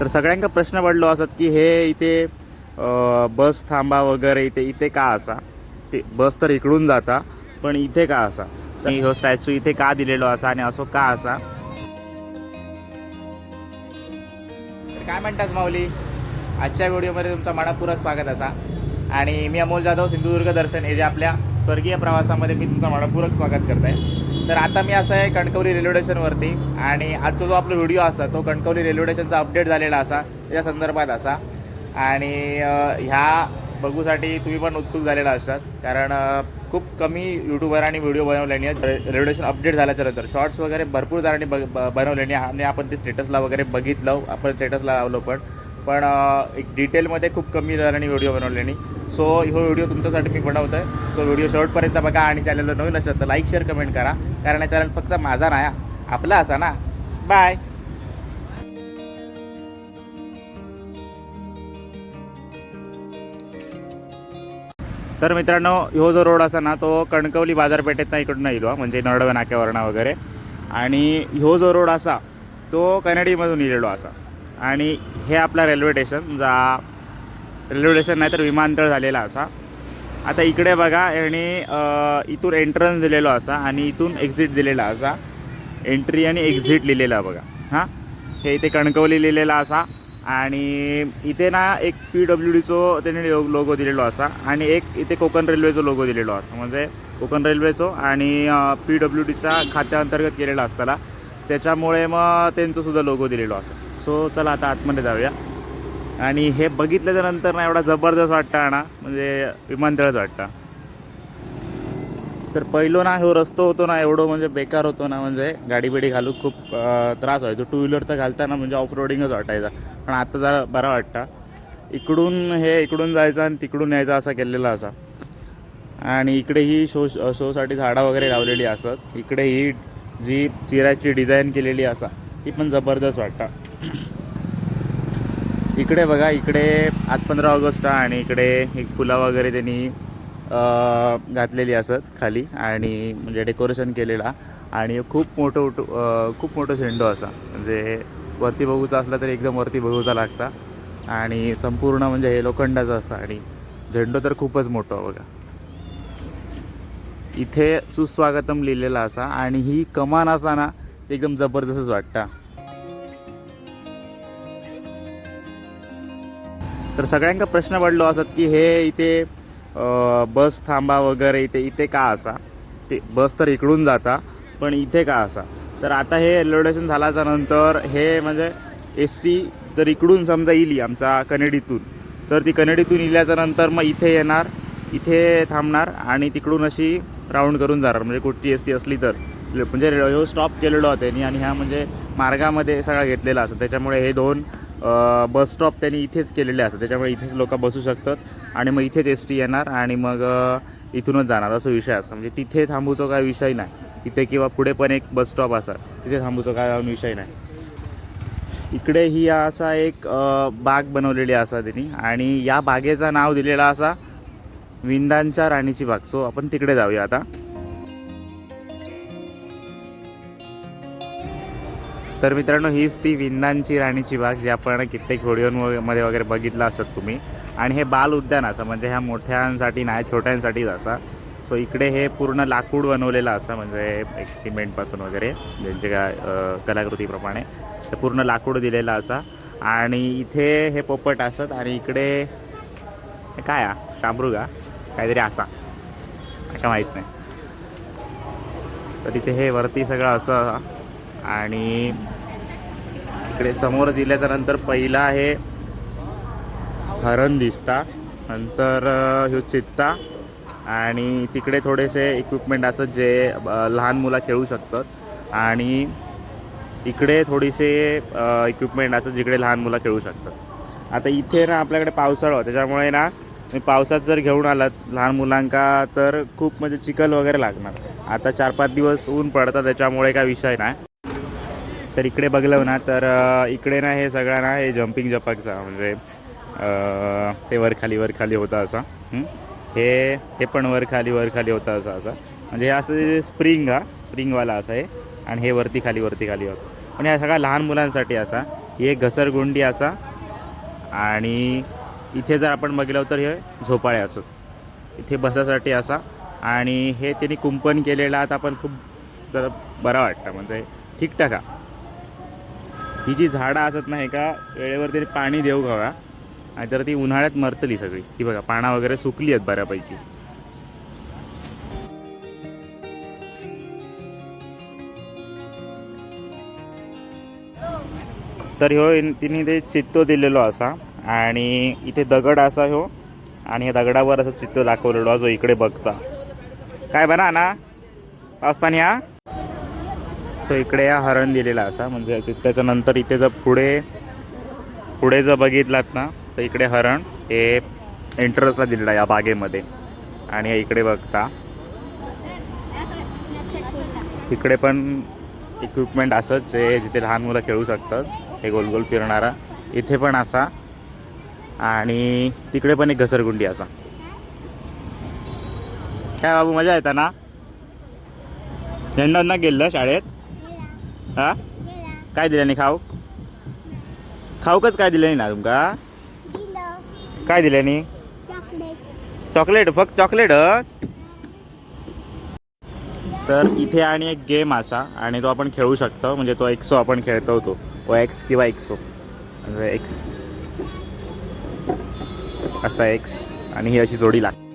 तर सगळ्यांका प्रश्न पडलो असत की हे इथे बस थांबा वगैरे इथे इथे का असा? ते बस तर इकडून जाता पण इथे का असा? तर ह्यो स्टॅच्यू इथे का दिलेलो असा आणि असो का असा? तर काय म्हणतास माऊली? आजच्या व्हिडिओमध्ये तुमचं मनापूर्वक स्वागत असा. आणि मी अमोल जाधव सिंधुदुर्ग दर्शन हे जे आपल्या स्वर्गीय प्रवासामध्ये मी तुमचं मनापूर्वक स्वागत करत आहे तर आता मी असं आहे कणकवली रेल्वे स्टेशनवरती आणि आजचा जो आपला व्हिडिओ असा तो कणकवली रेल्वे स्टेशनचा अपडेट झालेला असा त्याच्या संदर्भात असा. आणि ह्या बघूसाठी तुम्ही पण उत्सुक झालेला असतात. कारण खूप कमी युट्यूबरांनी व्हिडिओ बनवल्याने आहेत. रेल्वे स्टेशन अपडेट झाल्याच्यानंतर शॉर्ट्स वगैरे भरपूर जणांनी ब- बनवल्याने आणि आपण ते स्टेटसला वगैरे बघितलं आपण स्टेटसला लावलो पण. पण एक डिटेलमध्ये खूप कमी जणांनी व्हिडिओ बनवल्याने. सो हो व्हिडिओ तुमच्यासाठी मी बनवतो आहे सो व्हिडिओ शेवटपर्यंत बघा आणि चॅनलला नवीन असेल तर लाईक शेअर कमेंट करा. कारण चॅनल फक्त माझा नाही आपला असा ना. बाय तर मित्रांनो ह्यो जो रोड असा ना तो कणकवली बाजारपेठेतनं इकडून येलो हो, म्हणजे नरडवे नाक्यावरणा वगैरे. आणि ह्यो जो रोड असा तो कॅनडीमधून इलेलो हो असा. आणि हे आपला रेल्वे स्टेशन जा रेल्वे स्टेशन नाही तर विमानतळ झालेला असा. आता इकडे बघा यांनी इथून एंट्रन्स दिलेलो असा आणि इथून एक्झिट दिलेला असा. एंट्री आणि एक्झिट लिहिलेला बघा. हां? हे इथे कणकवली लिहिलेला असा आणि इथे ना एक पी डब्ल्यू डीचो त्यांनी लोगो दिलेलो असा आणि एक इथे कोकण रेल्वेचो लोगो दिलेलो असा. म्हणजे कोकण रेल्वेचो आणि पी डब्ल्यू डीच्या खात्याअंतर्गत केलेला असताना. त्याच्यामुळे मग त्यांचंसुद्धा लोगो दिलेलो असा. सो चला आता आतमध्ये जाऊया. आणि हे बघितल्याच्या नंतर ना एवढा जबरदस्त वाटतं ना म्हणजे विमानतळच वाटतं. तर पहिलो ना हो रस्तो होतो ना एवढं म्हणजे बेकार होतो ना म्हणजे गाडी बिडी घालू खूप त्रास व्हायचो. टू व्हीलर तर घालताना म्हणजे ऑफ रोडिंगच वाटायचा. पण आता जरा बरा वाटतं. इकडून हे इकडून जायचं आणि तिकडून यायचं असा केलेला असा. आणि इकडे ही शो शोसाठी झाडं वगैरे लावलेली असत. इकडे ही जी चिराची डिझाईन केलेली असा ती पण जबरदस्त वाटतं. इकडे बघा इकडे आज पंधरा ऑगस्ट आणि इकडे एक फुलं वगैरे त्यांनी घातलेली असत खाली आणि म्हणजे डेकोरेशन केलेला. आणि खूप मोठं उठ खूप मोठं झेंडू असा. म्हणजे वरती बघूचा असला तरी एकदम वरती बघूचा लागता. आणि संपूर्ण म्हणजे हे लोखंडाचं असतं आणि झेंडू तर खूपच मोठा बघा. इथे सुस्वागतम लिहिलेला असा. आणि ही कमान असा ना एकदम जबरदस्तच वाटतं. तर सगळ्यांका प्रश्न पडलो असत की हे इथे बस थांबा वगैरे इथे इथे का असा? ते बस तर इकडून जाता पण इथे का असा? तर आता हे रेल्वे स्टेशन झाल्याच्यानंतर हे म्हणजे एस टी जर इकडून समजा इली आमचा कनेडीतून तर ती कनेडीतून इल्याच्या नंतर मग इथे येणार इथे थांबणार आणि तिकडून अशी राऊंड करून जाणार. म्हणजे कुठची एस टी असली तर. म्हणजे ह्यो स्टॉप केलेलो होता त्यांनी आणि ह्या म्हणजे मार्गामध्ये सगळा घेतलेला असतो त्याच्यामुळे हे दोन बस स्टॉप त्यांनी इथेच केलेले असतात त्याच्यामुळे इथेच लोक बसू शकतात आणि मग इथेच एस टी येणार आणि मग इथूनच जाणार असं विषय असा. म्हणजे तिथे थांबूचो काय विषय नाही. तिथे किंवा पुढे पण एक बस स्टॉप असा. तिथे थांबूचो काय विषय नाही. इकडे ही असा एक बाग बनवलेली असा त्यांनी. आणि या बागेचं नाव दिलेला असा विंदांच्या राणीची बाग. सो आपण तिकडे जाऊया आता. तर मित्रांनो हीच ती विंदांची राणीची बाग जी आपण कित्येक व्हिडिओमध्ये वगैरे बघितलं असत तुम्ही. आणि हे बाल उद्यान असं म्हणजे ह्या मोठ्यांसाठी नाही छोट्यांसाठीच असा. सो इकडे हे पूर्ण लाकूड बनवलेलं असं म्हणजे एक सिमेंटपासून वगैरे ज्यांचे काय कलाकृतीप्रमाणे ते पूर्ण लाकूड दिलेलं असा. आणि इथे हे पोपट असत आणि इकडे हे काय हा? शामृगा काहीतरी असा. अशा माहीत नाही. तर इथे हे वरती सगळं असं आणि इकडे समोर दिल्याच्या नंतर पहिला हे हरण दिसता. नंतर ह्यो चित्ता. आणि तिकडे थोडेसे इक्विपमेंट असत जे लहान मुलं खेळू शकतात. आणि इकडे थोडीसे इक्विपमेंट असत जिकडे लहान मुलं खेळू शकतात. आता इथे ना आपल्याकडे पावसाळा त्याच्यामुळे ना मी पावसात जर घेऊन आलात लहान मुलांका तर खूप म्हणजे चिखल वगैरे लागणार. आता चार पाच दिवस ऊन पडतं त्याच्यामुळे काय विषय नाही. तर इकडे बघलं ना तर इकडे ना हे सगळं ना हे जम्पिंग जपाकचा म्हणजे ते वर खाली वर खाली होतं असं. हे हे पण वर खाली वर खाली होतं असं असं. म्हणजे हे असं स्प्रिंग हा स्प्रिंगवाला असा आहे आणि हे वरती खाली वरती खाली होतं. पण या सगळ्या लहान मुलांसाठी असा हे घसरगुंडी असा. आणि इथे जर आपण बघितलं तर हे झोपाळे असत इथे बसासाठी असा. आणि हे त्यांनी कुंपण केलेलं आता आपण खूप जरा बरं वाटतं. म्हणजे ठीकठाक हा ही जी झाडं असत नाही का वेळेवर तरी पाणी देऊ घावा. आणि तर ती उन्हाळ्यात मरतली सगळी. ती बघा पाना वगैरे सुकली आहेत बऱ्यापैकी. तर ह्यो तिने ते चित्तो दिलेलो असा आणि इथे दगड असा ह्यो आणि ह्या दगडावर असं चित्तो दाखवलेलो जो इकडे बघता. काय बना ना पाऊस पाणी हा? सो इकडे हा हरण दिलेला असा. म्हणजे त्याच्यानंतर इथे जर पुढे पुढे जर बघितलात ना तर इकडे हरण हे एंट्रन्सला दिलेलं आहे या बागेमध्ये. आणि इकडे बघता. इकडे पण इक्विपमेंट असंच जे जिथे लहान मुलं खेळू शकतात हे गोल गोल फिरणारा. इथे पण असा. आणि तिकडे पण एक घसरगुंडी असा. काय बाबू मजा येता ना झेंडा ना गेलं शाळेत? हा? काय दिलं नाही खाऊ? खाऊकच काय दिलं नाही ना तुमका? काय दिल्याने चॉकलेट फक्त चॉकलेट तर इथे आणि एक गेम असा आणि तो आपण खेळू शकतो. म्हणजे तो एक्सो आपण खेळतो तो. ओ एक्स किंवा एक्सो. म्हणजे एक्स. असा एक्स. आणि ही अशी जोडी लागते.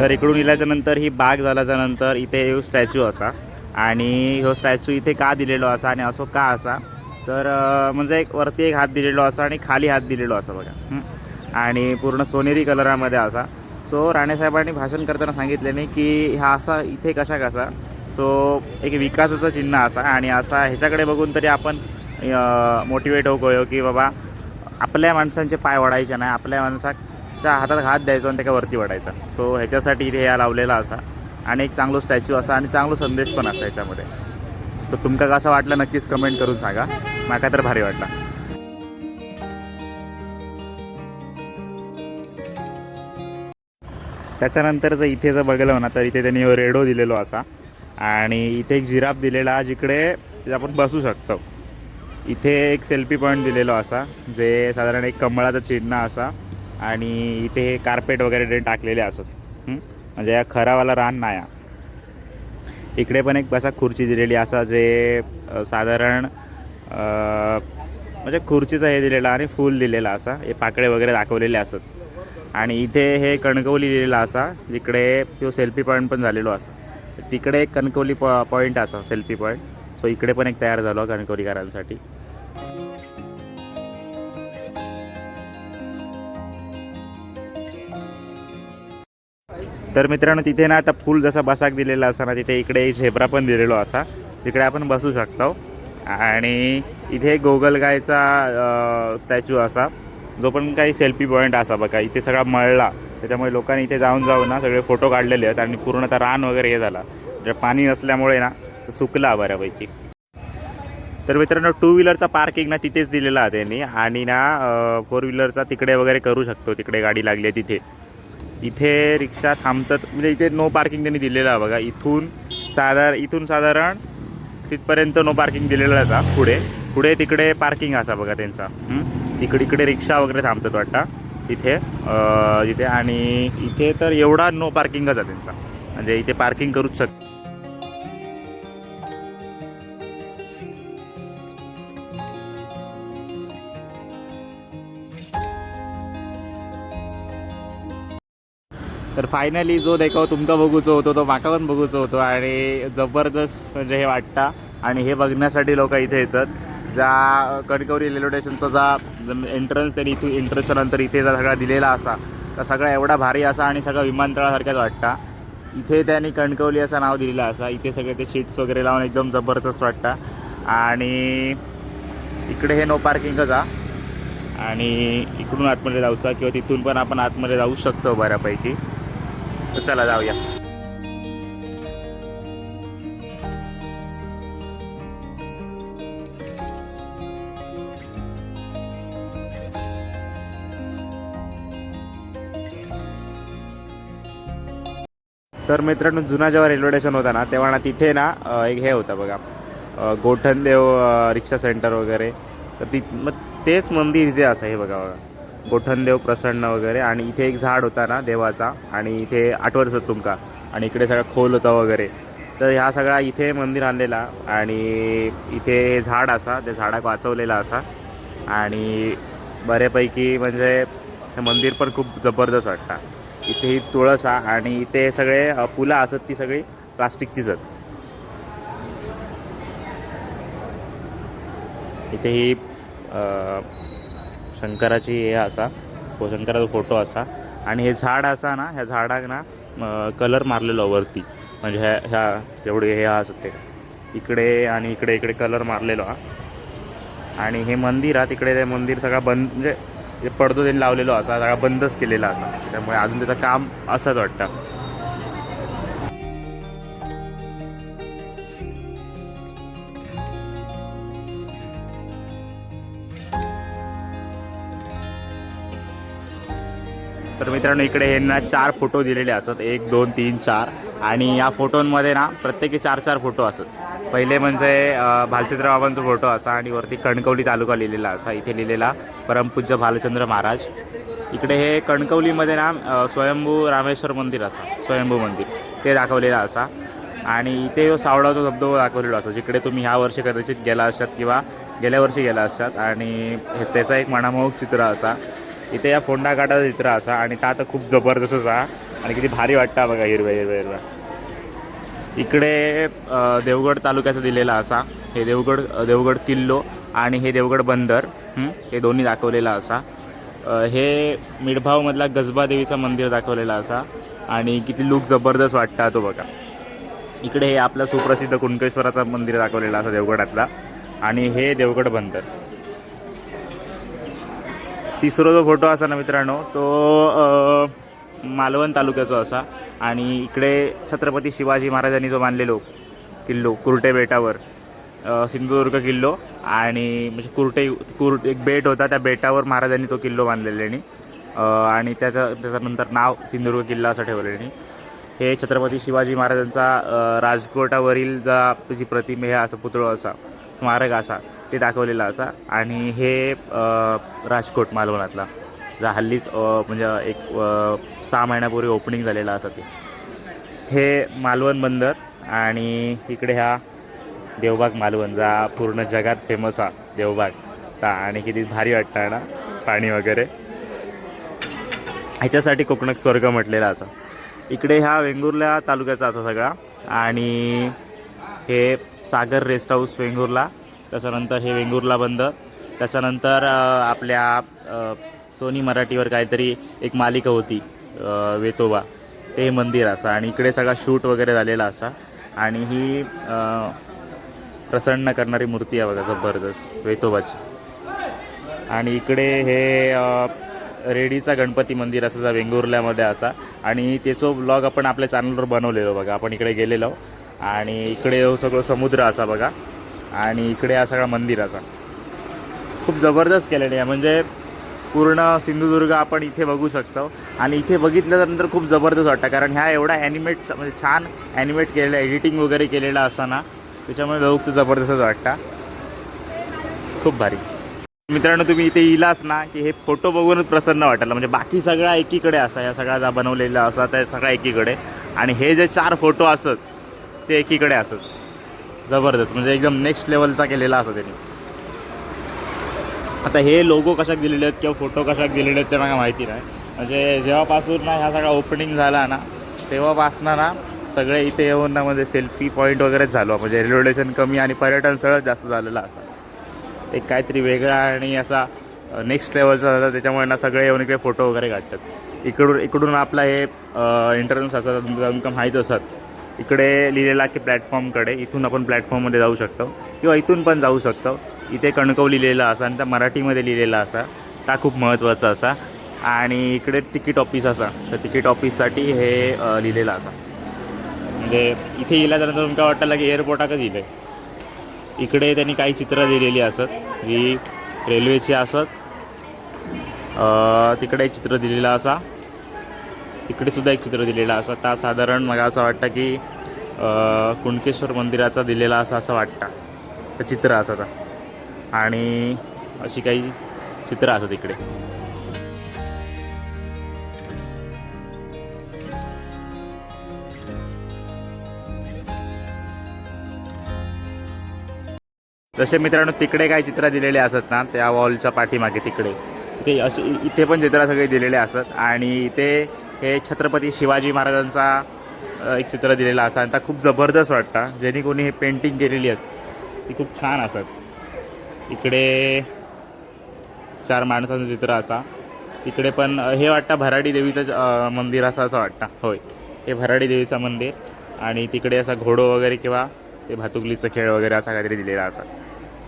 तर इकडून इल्याच्या नंतर ही बाग झाल्याच्यानंतर इथे ह्यो स्टॅच्यू असा. आणि ह्यो स्टॅच्यू इथे का दिलेलो असा आणि असो का असा. तर म्हणजे एक वरती एक हात दिलेलो असा आणि खाली हात दिलेलो असा बघा. आणि पूर्ण सोनेरी कलरामध्ये असा. सो राणेसाहेबांनी भाषण करताना सांगितलेने की हा असा इथे कशा कसा. सो एक विकासाचं चिन्ह असा आणि असा ह्याच्याकडे बघून तरी आपण मोटिवेट होऊ की बाबा आपल्या माणसांचे पाय वाढायचे नाही आपल्या माणसाक त्या हातात हात द्यायचा आणि त्याच्या वरती वाढायचा सो ह्याच्यासाठी इथे या लावलेला असा. आणि एक चांगलो स्टॅच्यू असा आणि चांगलो संदेश पण असा याच्यामध्ये. सो तुमका कसं वाटलं नक्कीच कमेंट करून सांगा. माका तर भारी वाटला. त्याच्यानंतर जर इथे जर बघलं ना तर इथे त्यांनी रेडो दिलेलो असा. आणि इथे एक जिराफ दिलेला जिकडे आपण बसू शकतो. इथे एक सेल्फी पॉईंट दिलेलो असा जे साधारण एक कमळाचं चिन्ह असा. आणि इथे हे कार्पेट वगैरे ते टाकलेले असत. म्हणजे या खरावाला रान नाही हा. इकडे पण एक असा खुर्ची दिलेली असा जे साधारण म्हणजे खुर्चीचं हे दिलेलं आणि फूल दिलेलं असा. हे पाकडे वगैरे दाखवलेले असत. आणि इथे हे कणकवली दिलेला असा जिकडे तो सेल्फी पॉईंट पण झालेलो असा. तिकडे एक कणकवली पॉ पॉईंट असा सेल्फी पॉईंट सो इकडे पण एक तयार झालो कणकवलीकरांसाठी. तर मित्रांनो तिथे ना आता फुल जसा बसाक दिलेला असा ना तिथे इकडे झेब्रा पण दिलेलो असा. तिकडे आपण बसू शकतो. आणि इथे गोगलगायचा स्टॅच्यू असा. जो पण काही सेल्फी पॉईंट असा बघा. इथे सगळा मळला. त्याच्यामुळे लोकांनी इथे जाऊन जाऊन ना सगळे फोटो काढलेले आहेत आणि पूर्ण आता रान वगैरे हे झाला. म्हणजे पाणी नसल्यामुळे ना सुकला बऱ्यापैकी. तर मित्रांनो टू व्हीलरचा पार्किंग ना तिथेच दिलेला आहे त्यांनी. आणि ना फोर व्हीलरचा तिकडे वगैरे करू शकतो. तिकडे गाडी लागली आहे तिथे. इथे रिक्षा थांबतात. म्हणजे इथे नो पार्किंग त्यांनी दिलेलं आहे बघा. इथून साधार इथून साधारण तिथपर्यंत नो पार्किंग दिलेलं असा पुढे. पुढे तिकडे पार्किंग असा बघा त्यांचा. तिकडे इकडे इकडे रिक्षा वगैरे थांबतात वाटतं. इथे इथे आणि इथे तर एवढा नो पार्किंगच आहे त्यांचा. म्हणजे इथे पार्किंग करूच शकतो तर फायनली जो देखो तुमचा बघूचो होतो तो माका पण बघूचो होतो आणि जबरदस्त म्हणजे हे वाटतं. आणि हे बघण्यासाठी लोक इथे येतात. ज्या कणकवली रेल्वे स्टेशनचा जा एंट्रन्स त्यांनी इथून एंट्रन्सच्या नंतर इथे जा सगळा दिलेला असा तर सगळा एवढा भारी असा आणि सगळा विमानतळासारख्याच वाटतं. इथे त्यांनी कणकवली असं नाव दिलेलं असा इथे सगळे ते शीट्स वगैरे लावून एकदम जबरदस्त वाटतं. आणि इकडे हे नो पार्किंगच आ आणि इकडून आतमध्ये जाऊचा किंवा तिथून पण आपण आतमध्ये जाऊ शकतो बऱ्यापैकी. तर चला जाऊया. तर मित्रांनो जुना जेव्हा रेल्वे स्टेशन होता ना तेव्हा ना तिथे ना एक हे होतं बघा. गोठणदेव रिक्षा सेंटर वगैरे. तर ती मग तेच मंदिर इथे असं हे बघा बघा. गोठणदेव प्रसन्न वगैरे. आणि इथे एक झाड होता ना देवाचा आणि इथे आठवत असत तुमका. आणि इकडे सगळा खोल होता वगैरे. तर ह्या सगळा इथे मंदिर आणलेला. आणि इथे हे झाड असा त्या झाडाक वाचवलेला असा. आणि बऱ्यापैकी म्हणजे हे मंदिर पण खूप जबरदस्त वाटतं. इथे ही तुळस हा आणि इथे सगळे फुलं असत ती सगळी प्लास्टिकचीच इथे ही शंकराची हे असा हो, शंकराचा फोटो असा. आणि हे झाड असा ना ह्या झाडाक ना कलर मारलेलो वरती. म्हणजे ह्या ह्या जेवढे हे असत ते. इकडे आणि इकडे इकडे कलर मारलेलो हा. आणि हे मंदिर हा तिकडे ते मंदिर सगळा बंद म्हणजे जे पडदो त्यांनी लावलेलो असा सगळा बंदच केलेला असा. त्यामुळे अजून त्याचं काम असंच वाटतं. तर मित्रांनो इकडे ह्यांना चार फोटो दिलेले असत. एक दोन तीन चार. आणि या फोटोंमध्ये ना प्रत्येकी चार चार फोटो असत. पहिले म्हणजे भालचंद्र बाबांचा फोटो असा आणि वरती कणकवली तालुका लिहिलेला असा. इथे लिहिलेला परमपूज्य भालचंद्र महाराज. इकडे हे कणकवलीमध्ये ना स्वयंभू रामेश्वर मंदिर असा. स्वयंभू मंदिर. ते दाखवलेलं असा. आणि इथे जो सावडाचा धबधबा दाखवलेला असा जिकडे तुम्ही ह्या वर्षी कदाचित गेला असतात किंवा गेल्या वर्षी गेला असतात आणि हे त्याचा एक मनामोहक चित्र असा. इथे या फोंडा काटाचं चित्र असा आणि का तर खूप जबरदस्तच हा. आणि किती भारी वाटतं बघा हिरव्या हिरव्या हिरव्या इकडे देवगड तालुक्याचा दिलेला असा. हे देवगड देवगड किल्लो आणि हे देवगड बंदर हे दोन्ही दाखवलेला असा. हे मिडभावमधला गजबा देवीचं मंदिर दाखवलेला असा. आणि किती लूक जबरदस्त वाटता तो बघा. इकडे हे आपलं सुप्रसिद्ध कुणकेश्वराचं मंदिर दाखवलेलं असं देवगडातला. आणि हे देवगड बंदर. तिसरो जो फोटो असा ना मित्रांनो तो मालवण तालुक्याचो असा. आणि इकडे छत्रपती शिवाजी महाराजांनी जो बांधलेलो किल्लो कुर्टे बेटावर सिंधुदुर्ग किल्लो आणि म्हणजे कुर्टे कुर एक बेट होता त्या बेटावर महाराजांनी तो किल्लो बांधलेल्यानी आणि त्याचं त्याच्यानंतर नाव सिंधुदुर्ग किल्ला असं ठेवलेल्यानी. हे छत्रपती शिवाजी महाराजांचा राजकोटावरील जा जी प्रतिमे हे असं पुतळो असा स्मारक असा ते दाखवलेलं असा. आणि हे राजकोट मालवणातला जा हल्लीच म्हणजे एक सहा महिन्यापूर्वी ओपनिंग झालेलं असं ते. हे मालवण बंदर आणि इकडे हा देवबाग मालवण जा पूर्ण जगात फेमस हा देवबाग. ता आणि किती भारी वाटतं ना पाणी वगैरे. ह्याच्यासाठी कोकणात स्वर्ग म्हटलेला असा. इकडे ह्या वेंगुर्ला तालुक्याचा असा सगळा. आणि हे सागर रेस्ट हाऊस वेंगुर्ला. त्याच्यानंतर हे वेंगुर्ला बंद. त्याच्यानंतर आपल्या सोनी मराठीवर काहीतरी एक मालिका होती वेतोबा. ते मंदिर असा. आणि इकडे सगळा शूट वगैरे झालेला असा. आणि ही प्रसन्न करणारी मूर्ती आहे बघा जबरदस्त वेतोबाची. आणि इकडे हे रेडीचा गणपती मंदिर असं जा वेंगुर्ल्यामध्ये असा. आणि त्याचं ब्लॉग आपण आपल्या चॅनलवर बनवलेलो बघा. आपण इकडे गेलेलो. आणि इकडे येऊ सगळं समुद्र असा बघा. आणि इकडे हा सगळा मंदिर असा. खूप जबरदस्त केलेले आहे. म्हणजे पूर्ण सिंधुदुर्ग आपण इथे बघू शकतो. आणि इथे बघितल्यानंतर खूप जबरदस्त वाटतं. कारण ह्या एवढा ॲनिमेट म्हणजे छान ॲनिमेट केलेलं एडिटिंग वगैरे केलेला असा ना त्याच्यामुळे खूप जबरदस्तच वाटतं. खूप भारी. मित्रांनो तुम्ही इथे येलाच ना की हे फोटो बघूनच प्रसन्न वाटायला म्हणजे बाकी सगळा एकीकडे असा या सगळा जा बनवलेला असा त्या सगळा एकीकडे. आणि हे जे चार फोटो असत ते एकीकडे असत जबरदस्त म्हणजे एकदम नेक्स्ट लेवलचा केलेला असं त्यांनी. आता हे लोगो कशाक दिलेले आहेत किंवा फोटो कशाक दिलेले आहेत ते मला माहिती नाही. म्हणजे जेव्हापासून ना ह्या सगळा ओपनिंग झाला ना तेव्हापासून ना सगळे इथे येऊन ना म्हणजे सेल्फी पॉईंट वगैरेच झालो. म्हणजे रेल्वे स्टेशन कमी आणि पर्यटन स्थळच जास्त झालेलं असं. एक काहीतरी वेगळा आणि असा नेक्स्ट लेवलचा झाला. त्याच्यामुळे ना सगळे येऊन इकडे फोटो वगैरे काढतात. इकडून इकडून आपला हे इंटरन्स असतात. तुमका माहीत असत. इकडे लिहिलेला की प्लॅटफॉर्मकडे इथून आपण प्लॅटफॉर्ममध्ये जाऊ शकतो. किंवा इथून पण जाऊ शकतो. इथे कणकव लिहिलेला असा आणि त्या मराठीमध्ये लिहिलेला असा. हा खूप महत्त्वाचा असा. आणि इकडे तिकीट ऑफिस असा. तर तिकीट ऑफिससाठी हे लिहिलेलं असा. म्हणजे इथे गेल्यानंतर तुमच्या वाटायला की एअरपोर्टाकच आहे इकडे त्यांनी काही चित्र दिलेली असत जी रेल्वेची असत. तिकडे एक चित्र दिलेलं असा. तिकडे सुद्धा एक चित्र दिलेलं असा ता साधारण मला असं वाटतं की कुणकेश्वर मंदिराचा दिलेला असा असं वाटतं. तर चित्र आता. आणि अशी काही चित्र असत इकडे जसे मित्रांनो तिकडे काही चित्र दिलेले असत ना त्या वॉलच्या पाठीमागे तिकडे. ते असे इथे पण चित्र सगळे दिलेले असत. आणि इथे हे छत्रपती शिवाजी महाराजांचा एक चित्र दिलेलं असा आणि त्या खूप जबरदस्त वाटतं. ज्यांनी कोणी हे पेंटिंग केलेली आहेत ती खूप छान असत इकडे चार माणसांचं चित्र असा. इकडे पण हे वाटतं भराडी देवीचं मंदिर असं असं वाटतं. होय. हे भराडी देवीचं मंदिर आणि तिकडे असा घोडो वगैरे किंवा ते भातुकलीचं खेळ वगैरे असा काहीतरी दिलेला असा.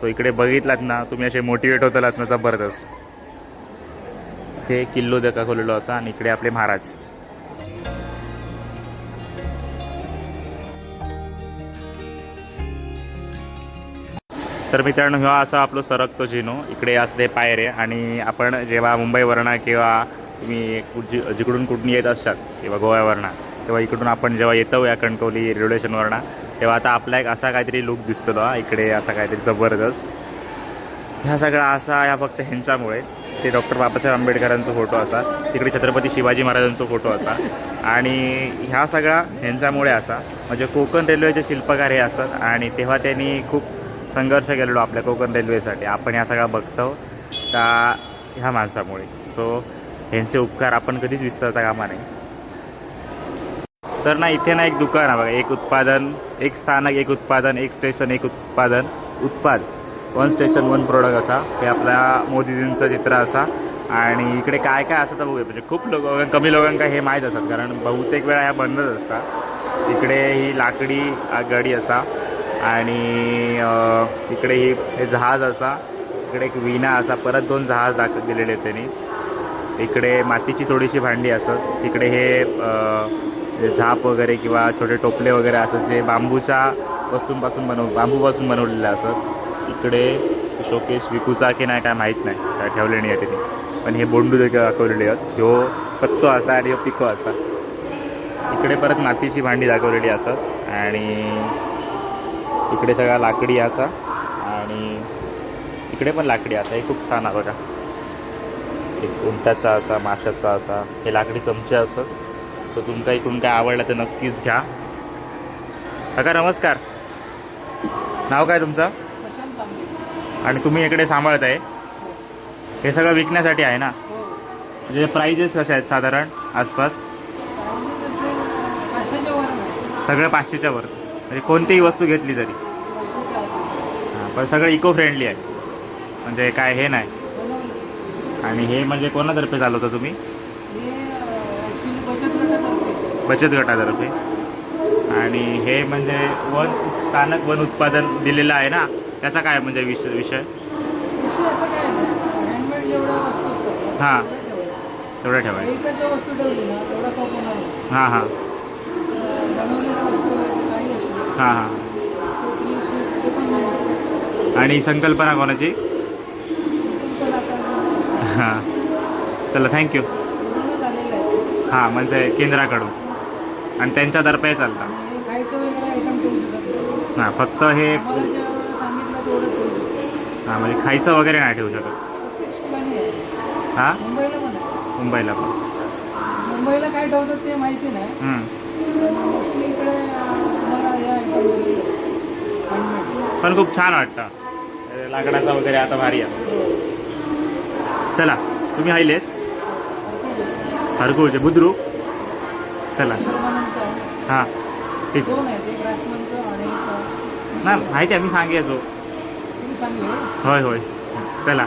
तो इकडे बघितलात ना तुम्ही असे मोटिवेट होतालात ना जबरदस्त. इथे किल्लो दाखवलेलो असा आणि इकडे आपले महाराज. तर मित्रांनो ह्यो असा आपलो सरकतो जिनो. इकडे असते पायरे आणि आपण जेव्हा मुंबईवरनं किंवा तुम्ही कुठजी जिकडून कुठून येत असाल किंवा गोव्यावरनं तेव्हा इकडून आपण जेव्हा येतो या कणकवली रेल्वे स्टेशनवरनं तेव्हा आता आपला एक असा काहीतरी लुक दिसतो इकडे असा काहीतरी जबरदस्त. ह्या सगळा असा ह्या फक्त ह्यांच्यामुळे. ते डॉक्टर बाबासाहेब आंबेडकरांचा फोटो असा तिकडे छत्रपती शिवाजी महाराजांचा फोटो असा. आणि ह्या सगळा ह्यांच्यामुळे असा म्हणजे कोकण रेल्वेचे शिल्पकार हे असतात आणि तेव्हा त्यांनी खूप संघर्ष केलेलो आपल्या कोकण रेल्वेसाठी. आपण ह्या सगळा बघतो का ह्या माणसामुळे. सो ह्यांचे उपकार आपण कधीच विसरता कामा नाही तर ना इथे ना एक दुकान आहे बघा एक उत्पादन एक स्थानक एक उत्पादन एक स्टेशन एक उत्पादन उत्पाद. वन स्टेशन वन प्रोडक्ट असा. हे आपल्या मोदीजींचं चित्र असा. आणि इकडे काय काय असं तर बघूया. म्हणजे खूप लोक कमी लोकांका हे माहीत असतात. कारण बहुतेक वेळा ह्या बंदच असतात. इकडे ही लाकडी गाडी असा. आणि इकडे ही हे जहाज असा. इकडे एक विणा असा. परत दोन जहाज दाख दिलेले त्यांनी. इकडे मातीची थोडीशी भांडी असत. तिकडे हे झाप वगैरे किंवा छोटे टोपले वगैरे असत जे बांबूच्या वस्तूंपासून बनव बांबूपासून बनवलेले असत. इकडे शोकेस विकूचा की नाही काय माहीत नाही. काय ठेवले नाही आहे तिने. पण हे बोंडू देखील दाखवलेले आहेत. ह्यो कच्चो असा आणि ह्यो पिको असा. इकडे परत मातीची भांडी दाखवलेली असत आणि इकडे सगळा लाकडी असा. आणि इकडे पण लाकडी असा. हे खूप छान आहे बघा. एक उंटाचा असा माशाचा असा. हे लाकडी चमचे असत सो तुमका इकडून काय आवडलं तर नक्कीच घ्या. काका नमस्कार. नाव काय तुमचं? आणि तुम्ही इकडे सांभाळत आहे हे सगळं विकण्यासाठी आहे ना? म्हणजे प्राइजेस कशा आहेत साधारण आसपास? सगळं पाचशेच्या वर. म्हणजे कोणतीही वस्तू घेतली तरी. हां पण सगळं इको फ्रेंडली आहे. म्हणजे काय हे नाही. आणि हे म्हणजे कोणातर्फे चालवता तुम्ही? बचत गटातर्फे. आणि हे म्हणजे वन स्थानक वन उत्पादन दिलेलं आहे ना? त्याचा काय म्हणजे विषय? विषय हां. तेवढं ठेवाय एकच वस्तू ठेवली ना एवढा कप होणार नाही. हां हां. हां हां. आणि संकल्पना कोणाची? हां. चला थँक्यू हां म्हणजे केंद्राकडून. आणि त्यांच्यातर्फे चालतं. हां फक्त हे आम्हाला जेवढं सांगितलं तेवढं ठेवू शकतो हां म्हणजे खायचं वगैरे नाही ठेवू शकत. हां? मुंबईला पण. मुंबईला पण मुंबईला काय ठेवतात ते माहिती नाही. पण खूप छान वाटतं. लाकडाचा वगैरे आता भारी आहे. चला तुम्ही हायलेत. हरकुळचे बुद्रुक. चला. हां. ठीक. दोन आहेत एक राजमानचं आणि एक ना माहिती आहे मी सांगायचो हो. होय होय. चला.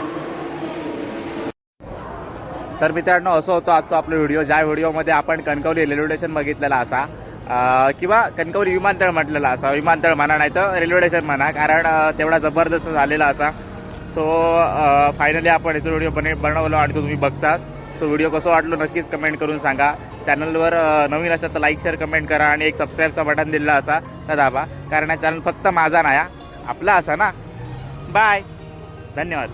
तर मित्रांनो असं होतं आजचा आपला व्हिडिओ. ज्या व्हिडिओमध्ये आपण कणकवली रेल्वे स्टेशन बघितलेला असा किंवा कणकवली विमानतळ म्हटलेला असा विमानतळ म्हणा नाही तर रेल्वे स्टेशन म्हणा कारण तेवढा जबरदस्त झालेला असा. सो फायनली आपण याचा व्हिडिओ बने बनवलो आणि तो तुम्ही बघताच. सो व्हिडिओ कसं वाटलो नक्कीच कमेंट करून सांगा. चॅनलवर नवीन असाल तर लाईक शेअर कमेंट करा आणि एक सबस्क्राईबचा बटन दिलेला असा. तर दाबा कारण हा चॅनल फक्त माझा नाही हा, आपला असा ना. बाय. धन्यवाद.